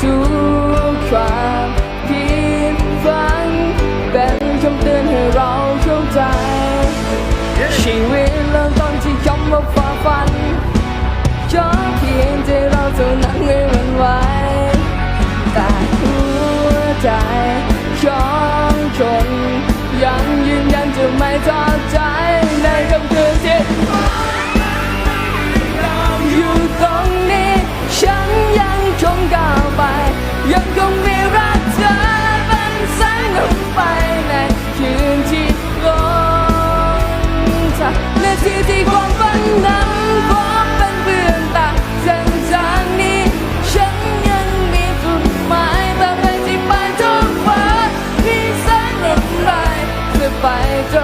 ทุกความผิดฝันเป็นคำเตือนให้เราเข้าใจ ชีวิตเริ่มต้นที่คำว่าฝ่าฟัน สิที่ความฝันขอเเพื่อนต่างเส้นางนี้ ฉันยังมีจุดหมายตามที่ปลายท้ที่สงลมลายจะไปจน